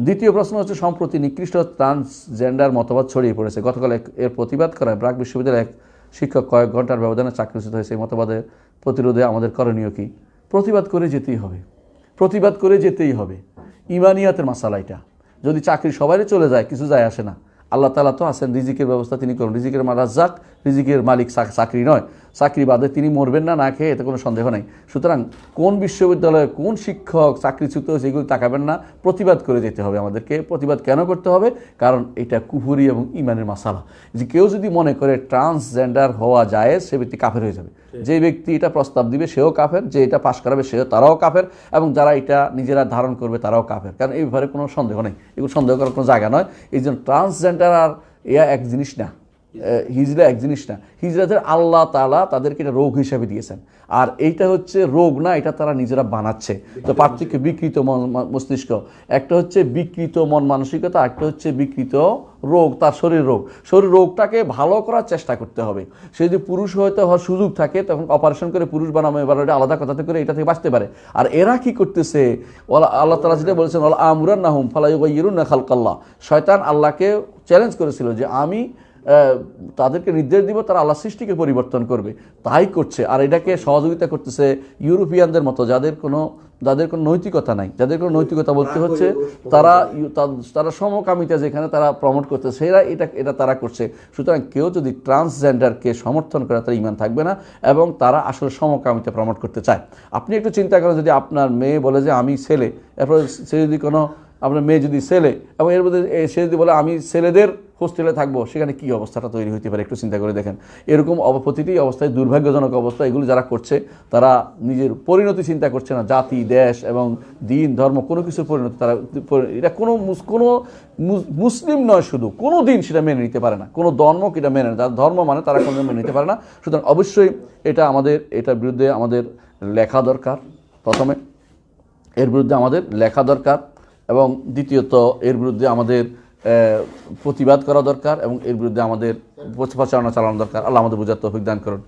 দ্বিতীয় প্রশ্ন হচ্ছে, সম্প্রতি নিকৃষ্ট ট্রান্সজেন্ডার মতবাদ ছড়িয়ে পড়েছে। গতকাল এর প্রতিবাদ করায় ব্রাক বিশ্ববিদ্যালয়ের এক শিক্ষক কয়েক ঘণ্টার ব্যবধানে চাকরিচ্যুত হয়েছে। এই মতবাদের প্রতিরোধে আমাদের করণীয় কি? প্রতিবাদ করে যেতেই হবে। প্রতিবাদ করে যেতেই হবে। ইমানিয়াতের মাসালা এটা। যদি চাকরি সবারই চলে যায়, কিছু যায় আসে না। আল্লাহ তালা তো আছেন, রিজিকের ব্যবস্থা তিনি করুন। রিজিকের মা রাজ্জাক, রিজিকের মালিক চাকরি নয়। চাকরি বাদে তিনি মরবেন না না খেয়ে এতে কোনো সন্দেহ নেই। সুতরাং কোন বিশ্ববিদ্যালয়ে কোন শিক্ষক চাকরিচ্যুত হয়েছে এগুলো তাকাবেন না প্রতিবাদ করে যেতে হবে আমাদেরকে। প্রতিবাদ কেন করতে হবে? কারণ এটা কুহুরি এবং ইমানের মাসালা। যে কেউ যদি মনে করে ট্রান্সজেন্ডার হওয়া যায় সে ব্যক্তি কাফের হয়ে যাবে। যে ব্যক্তি এটা প্রস্তাব দিবে সেও কাফের। যে এটা পাশ করাবে সেও তারাও কাফের। এবং যারা এটা নিজেরা ধারণ করবে তারাও কাফের। কারণ এই ব্যাপারে কোনো সন্দেহ নেই। এগুলো সন্দেহ করার কোনো জায়গা নয়। এই জন্য ট্রান্সজেন্ডার আর এয়া এক জিনিস না। হিজড়া এক জিনিস না। হিজড়াদের আল্লাহ তালা তাদেরকে এটা রোগ হিসাবে দিয়েছেন। আর এইটা হচ্ছে রোগ না, এটা তারা নিজেরা বানাচ্ছে। তো পার্থক্য বিকৃত মন মস্তিষ্ক। একটা হচ্ছে বিকৃত মন মানসিকতা, একটা হচ্ছে বিকৃত রোগ, তার শরীর রোগ। শরীর রোগটাকে ভালো করার চেষ্টা করতে হবে। সে যদি পুরুষ হয়তো হওয়ার সুযোগ থাকে, তখন অপারেশন করে পুরুষ বানাবো এবার আলাদা কথাতে করে এটা থেকে বাঁচতে পারে। আর এরা কি করতেছে? ওলা আল্লাহ তালা যেটা বলেছেন ওলা আমরান নাহুম ফালাই ইরুন না খালকাল্লাহ। শয়তান আল্লাহকে চ্যালেঞ্জ করেছিল যে, আমি তাদেরকে নির্দেশ দিব তারা আল্লাহ সৃষ্টিকে পরিবর্তন করবে। তাই করছে। আর এটাকে সহযোগিতা করতেছে ইউরোপিয়ানদের মতো যাদের কোনো যাদের কোনো নৈতিকতা নাই। যাদের কোনো নৈতিকতা বলতে হচ্ছে তারা তারা সমকামিতা যেখানে তারা প্রমোট করতে সেরা এটা এটা তারা করছে। সুতরাং কেউ যদি ট্রান্সজেন্ডারকে সমর্থন করে তার ইমান থাকবে না এবং তারা আসলে সমকামিতা প্রমোট করতে চায়। আপনি একটু চিন্তা করেন যদি আপনার মেয়ে বলে যে আমি ছেলে এরপর সে যদি কোনো আপনার মেয়ে যদি ছেলে, এবং এর মধ্যে সে যদি বলে, আমি ছেলেদের হোস্টেলে থাকব, সেখানে কি অবস্থাটা তৈরি হতে পারে? একটু চিন্তা করে দেখেন। এরকম প্রতিটি অবস্থায় দুর্ভাগ্যজনক অবস্থা এগুলো যারা করছে, তারা নিজের পরিণতি চিন্তা করছে না। জাতি, দেশ এবং দিন, ধর্ম, কোনো কিছুর পরিণতি তারা এটা কোনো কোনো মুস- মুসলিম নয় শুধু, কোনো দিন সেটা মেনে নিতে পারে না। কোনো ধর্ম এটা মেনে না। ধর্ম মানে তারা কোনো মেনে নিতে পারে না। সুতরাং অবশ্যই এটা আমাদের, এটার বিরুদ্ধে আমাদের লেখা দরকার প্রথমে। এর বিরুদ্ধে আমাদের লেখা দরকার। এবং দ্বিতীয়ত, এর বিরুদ্ধে আমাদের প্রতিবাদ করা দরকার এবং এর বিরুদ্ধে আমাদের প্রচারণা চালানো দরকার। আল্লাহ আমাদের বোঝার তৌফিক দান করুন।